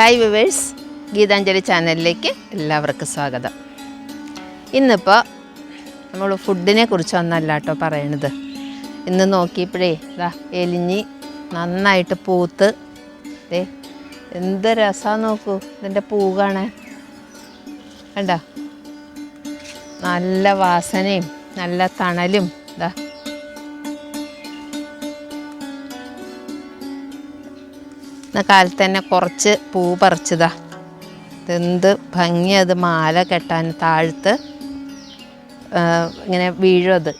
Hi viewers Geethanjali ചാനലിലേക്ക് എല്ലാവർക്കും സ്വാഗതം. ഇന്നിപ്പോൾ നമ്മൾ ഫുഡിനെ കുറിച്ചൊന്നല്ല കേട്ടോ പറയണത്. ഇന്ന് നോക്കിയപ്പോഴേ ഇതാ എലിഞ്ഞി നന്നായിട്ട് പൂത്ത്. ഏ എന്ത് രസമാണ് നോക്കൂ ഇതിന്റെ പൂ കാണാൻ. കണ്ട? നല്ല വാസനയും നല്ല തണലും ഇതാ ഇന്ന കാലത്ത് തന്നെ കുറച്ച് പൂ പറിച്ചതാ. ഇതെന്ത് ഭംഗി അത് മാല കെട്ടാൻ താഴ്ത്ത് ഇങ്ങനെ വീഴും അത്.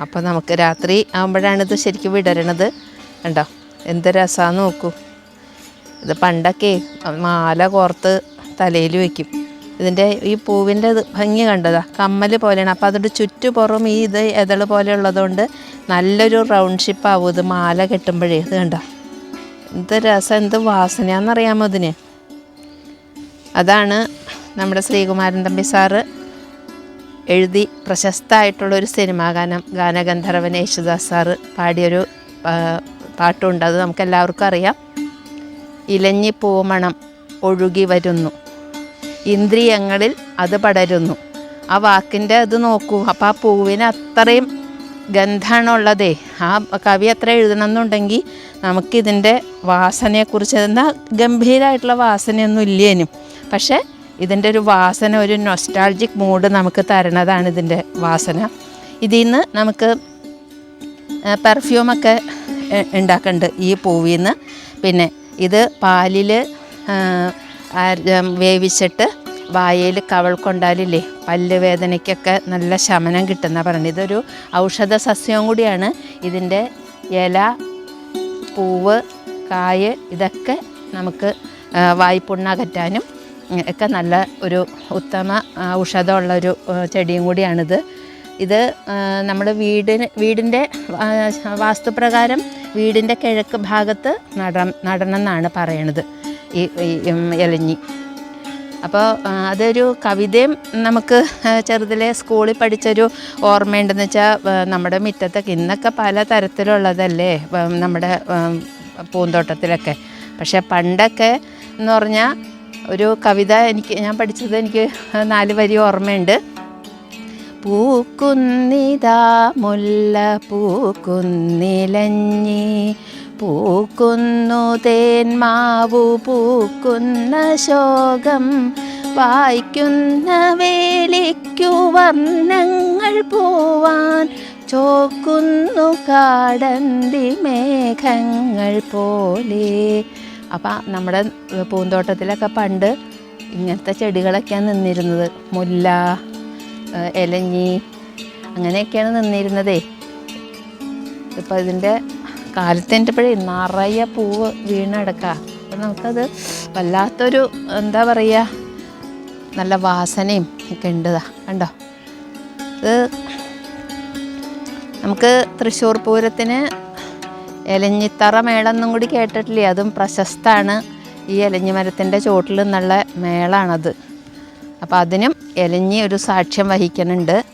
അപ്പോൾ നമുക്ക് രാത്രി ആകുമ്പോഴാണിത് ശരിക്കും വിടരണത്. കണ്ടോ? എന്ത് രസമാണെന്ന് നോക്കൂ. ഇത് പണ്ടൊക്കെ മാല കോർത്ത് തലയിൽ വയ്ക്കും ഇതിന്റെ ഈ പൂവിന്റെ ഭംഗി കണ്ടതാ. കമ്മൽ പോലെയാണ്. അപ്പോൾ അതിന്റെ ചുറ്റുപുറം ഈ ഇത് എതൾ പോലെ ഉള്ളതുകൊണ്ട് നല്ലൊരു റൗണ്ട് ഷിപ്പ് ആവും ഇത് മാല കെട്ടുമ്പോഴേ. ഇത് കണ്ടോ? എന്ത് രസം എന്ത് വാസനയാണെന്നറിയാമോ ഇതിന്? അതാണ് നമ്മുടെ ശ്രീകുമാരൻ തമ്പി സാറ് എഴുതി പ്രശസ്തമായിട്ടുള്ളൊരു സിനിമാ ഗാനം ഗാനഗന്ധർവൻ യേശുദാസ് സാറ് പാടിയൊരു പാട്ടുണ്ട്. അത് നമുക്കെല്ലാവർക്കും അറിയാം. ഇലഞ്ഞി പൂമണം ഒഴുകി വരുന്നു. ഇന്ദ്രിയങ്ങളിൽ അത് പടരുന്നു. ആ വാക്കിന്റെ അത് നോക്കൂ. അപ്പോൾ ആ പൂവിന് അത്രയും ഗന്ധമാണുള്ളതേ ആ കവി അത്ര എഴുതണമെന്നുണ്ടെങ്കിൽ നമുക്കിതിന്റെ വാസനയെക്കുറിച്ച് എന്നാൽ ഗംഭീരമായിട്ടുള്ള വാസനയൊന്നും ഇല്ലേനും. പക്ഷേ ഇതിന്റെ ഒരു വാസന ഒരു നൊസ്റ്റാൾജിക് മൂഡ് നമുക്ക് തരണതാണ് ഇതിന്റെ വാസന. ഇതിൽ നിന്ന് നമുക്ക് പെർഫ്യൂമൊക്കെ ഉണ്ടാക്കുന്നുണ്ട് ഈ പൂവിൽ നിന്ന് പിന്നെ ഇത് പാലിൽ വേവിച്ചിട്ട് വായയിൽ കവൾ കൊണ്ടാലില്ലേ പല്ല് വേദനയ്ക്കൊക്കെ നല്ല ശമനം കിട്ടുന്ന പറഞ്ഞു ഇതൊരു ഔഷധ സസ്യവും കൂടിയാണ്. ഇതിന്റെ ഇല പൂവ് കായ് ഇതൊക്കെ നമുക്ക് വായ്പുണ്ണകറ്റാനും ഒക്കെ നല്ല ഒരു ഉത്തമ ഔഷധമുള്ളൊരു ചെടിയും കൂടിയാണിത്. ഇത് നമ്മൾ വീടിന് വീടിന്റെ വാസ്തുപ്രകാരം വീടിന്റെ കിഴക്ക് ഭാഗത്ത് നട നടണം എന്നാണ് പറയണത്. ഈ, ഇലഞ്ഞി അപ്പോൾ അതൊരു കവിതയും നമുക്ക് ചെറുതിലെ സ്കൂളിൽ പഠിച്ചൊരു ഓർമ്മയുണ്ടെന്ന് വെച്ചാൽ നമ്മുടെ മുറ്റത്തൊക്കെ ഇന്നൊക്കെ പല തരത്തിലുള്ളതല്ലേ നമ്മുടെ പൂന്തോട്ടത്തിലൊക്കെ. പക്ഷേ പണ്ടൊക്കെ എന്ന് പറഞ്ഞാൽ ഒരു കവിത എനിക്ക് ഞാൻ പഠിച്ചത് എനിക്ക് നാല് വരി ഓർമ്മയുണ്ട്. പൂക്കുന്നിതാ മുല്ല പൂക്കുന്നിലഞ്ഞി പൂക്കുന്നു തേന്മാവു പൂക്കുന്ന ശോകം വായിക്കുന്ന വേലിക്കു വർണങ്ങൾ പോവാൻ ചോക്കുന്നു കാടന്തി മേഘങ്ങൾ പോലെ. അപ്പം നമ്മുടെ പൂന്തോട്ടത്തിലൊക്കെ പണ്ട് ഇങ്ങനത്തെ ചെടികളൊക്കെയാണ് നിന്നിരുന്നത്. മുല്ല ഇലഞ്ഞി അങ്ങനെയൊക്കെയാണ് നിന്നിരുന്നതേ. ഇപ്പം ഇതിന്റെ കാലത്തിന്റെപ്പോഴേ നിറയെ പൂവ് വീണെടുക്കുക അപ്പം നമുക്കത് വല്ലാത്തൊരു എന്താ പറയുക നല്ല വാസനയും ഒക്കെ ഉണ്ടതാ. കണ്ടോ? ഇത് നമുക്ക് തൃശ്ശൂർ പൂരത്തിന് എലഞ്ഞിത്തറ മേളെന്നും കൂടി കേട്ടിട്ടില്ലേ? അതും പ്രശസ്തമാണ് ഈ എലഞ്ഞി മരത്തിന്റെ ചോട്ടിൽ നിന്നുള്ള മേളാണത്. അപ്പോൾ അതിനും ഇലഞ്ഞി ഒരു സാക്ഷ്യം വഹിക്കുന്നുണ്ട്.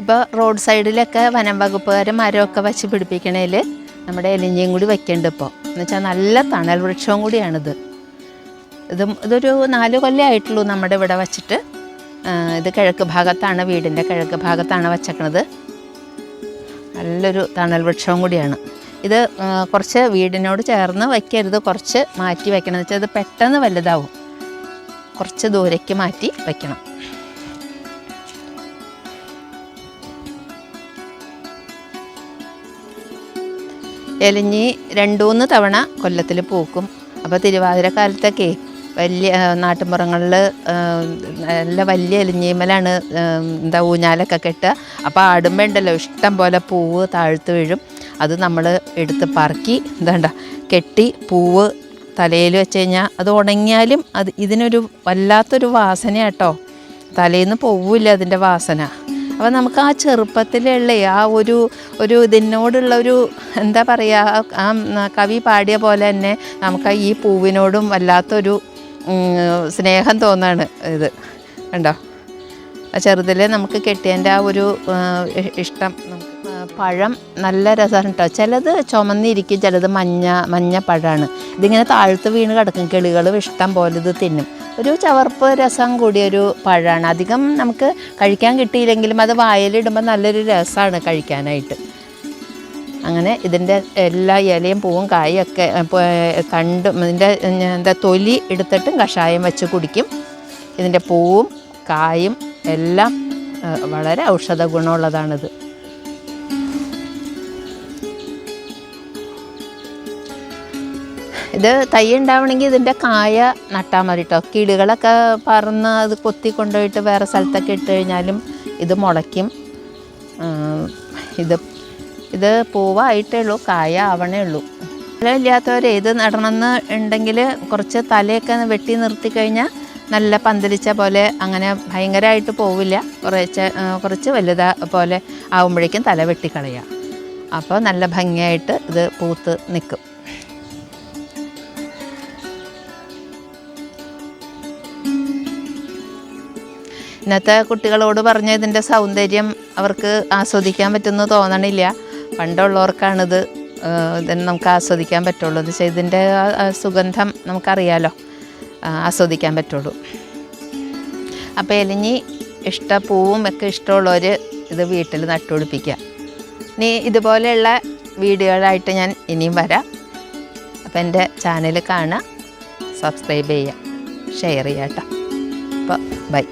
ഇപ്പോൾ റോഡ് സൈഡിലൊക്കെ വനം വകുപ്പുകാർ മരമൊക്കെ വച്ച് പിടിപ്പിക്കണേൽ നമ്മുടെ എലിഞ്ഞിയും കൂടി വയ്ക്കേണ്ടത് ഇപ്പോൾ എന്ന് വെച്ചാൽ നല്ല തണൽ വൃക്ഷവും കൂടിയാണിത്. ഇത് ഇതൊരു നാല് കൊല്ലം ആയിട്ടുള്ളൂ നമ്മുടെ ഇവിടെ വച്ചിട്ട്. ഇത് കിഴക്ക് ഭാഗത്താണ് വീടിന്റെ കിഴക്ക് ഭാഗത്താണ് വച്ചേക്കണത്. നല്ലൊരു തണൽ വൃക്ഷവും കൂടിയാണ്. ഇത് കുറച്ച് വീടിനോട് ചേർന്ന് വയ്ക്കരുത് കുറച്ച് മാറ്റി വയ്ക്കണം എന്ന് വെച്ചാൽ ഇത് പെട്ടെന്ന് വലുതാവും. കുറച്ച് ദൂരേക്ക് മാറ്റി വയ്ക്കണം എലിഞ്ഞി രണ്ടൂന്ന് തവണ കൊല്ലത്തിൽ പൂക്കും. അപ്പോൾ തിരുവാതിര കാലത്തൊക്കെ വലിയ നാട്ടുമ്പുറങ്ങളിൽ നല്ല വലിയ എലിഞ്ഞീമലാണ് എന്താ ഊഞ്ഞാലൊക്കെ കെട്ടുക. അപ്പോൾ ആടുമ്പോൾ ഉണ്ടല്ലോ ഇഷ്ടം പോലെ പൂവ് താഴ്ത്ത് വീഴും. അത് നമ്മൾ എടുത്ത് പറക്കി എന്താണ്ട കെട്ടി പൂവ് തലയിൽ വെച്ച് കഴിഞ്ഞാൽ അത് ഉണങ്ങിയാലും അത് ഇതിനൊരു വല്ലാത്തൊരു വാസന കേട്ടോ തലേന്ന് പോവില്ല അതിന്റെ വാസന. അപ്പോൾ നമുക്ക് ആ ചെറുപ്പത്തിലുള്ള ആ ഒരു ഒരു ഇതിനോടുള്ള ഒരു എന്താ പറയുക ആ കവി പാടിയ പോലെ തന്നെ നമുക്ക് ഈ പൂവിനോടും വല്ലാത്തൊരു സ്നേഹം തോന്നാണ് ഇത്. കണ്ടോ? ചെറുതിലെ നമുക്ക് കെട്ടിയതിന്റെ ആ ഒരു ഇഷ്ടം നമുക്ക് പഴം നല്ല രസമാണ് കേട്ടോ ചിലത് ചുമന്നിരിക്കും ചിലത് മഞ്ഞ മഞ്ഞ പഴമാണ് ഇതിങ്ങനെ താഴ്ത്ത് വീണ് കിടക്കും. കിളികൾ ഇഷ്ടം പോലെ ഇത് തിന്നും. ഒരു ചവർപ്പ് രസം കൂടിയൊരു പഴമാണ് അധികം നമുക്ക് കഴിക്കാൻ കിട്ടിയില്ലെങ്കിലും അത് വായലിടുമ്പോൾ നല്ലൊരു രസമാണ് കഴിക്കാനായിട്ട്. അങ്ങനെ ഇതിന്റെ എല്ലാ ഇലയും പൂവും കായൊക്കെ കണ്ടും ഇതിന്റെ എന്താ തൊലി എടുത്തിട്ടും കഷായം വെച്ച് കുടിക്കും. ഇതിന്റെ പൂവും കായും എല്ലാം വളരെ ഔഷധ ഗുണമുള്ളതാണിത് ഇത് തൈ ഉണ്ടാവണമെങ്കിൽ ഇതിന്റെ കായ നട്ടാൽ മതി കേട്ടോ കീടുകളൊക്കെ പറന്ന് അത് കൊത്തി കൊണ്ടുപോയിട്ട് വേറെ സ്ഥലത്തൊക്കെ ഇട്ട് കഴിഞ്ഞാലും ഇത് മുളയ്ക്കും. ഇത് ഇത് പൂവായിട്ടേ ഉള്ളൂ കായ ആവണേ ഉള്ളൂ. ഇല്ലാത്തവർ ഇത് നടണമെന്ന് ഉണ്ടെങ്കിൽ കുറച്ച് തലയൊക്കെ വെട്ടി നിർത്തി കഴിഞ്ഞാൽ നല്ല പന്തലിച്ച പോലെ അങ്ങനെ ഭയങ്കരമായിട്ട് പോവില്ല. കുറച്ച് കുറച്ച് വലുതാ പോലെ ആവുമ്പോഴേക്കും തല വെട്ടിക്കളയാം അപ്പോൾ നല്ല ഭംഗിയായിട്ട് ഇത് പൂത്ത് നിൽക്കും. ഇന്നത്തെ കുട്ടികളോട് പറഞ്ഞ ഇതിന്റെ സൗന്ദര്യം അവർക്ക് ആസ്വദിക്കാൻ പറ്റുമെന്ന് തോന്നണില്ല. പണ്ടുള്ളവർക്കാണിത് ഇതിന് നമുക്ക് ആസ്വദിക്കാൻ പറ്റുള്ളൂ. എന്ന് വെച്ചാൽ ഇതിന്റെ സുഗന്ധം നമുക്കറിയാലോ. ആസ്വദിക്കാൻ പറ്റുള്ളൂ. അപ്പോൾ എലിഞ്ഞി ഇഷ്ട പൂവും ഒക്കെ ഇഷ്ടമുള്ളവർ ഇത് വീട്ടിൽ നട്ടുപിടിപ്പിക്കുക. ഇനി ഇതുപോലെയുള്ള വീഡിയോകളായിട്ട് ഞാൻ ഇനിയും വരാം. അപ്പോൾ എന്റെ ചാനൽ കാണുക സബ്സ്ക്രൈബ് ചെയ്യുക ഷെയർ ചെയ്യാം കേട്ടോ. അപ്പോൾ ബൈ.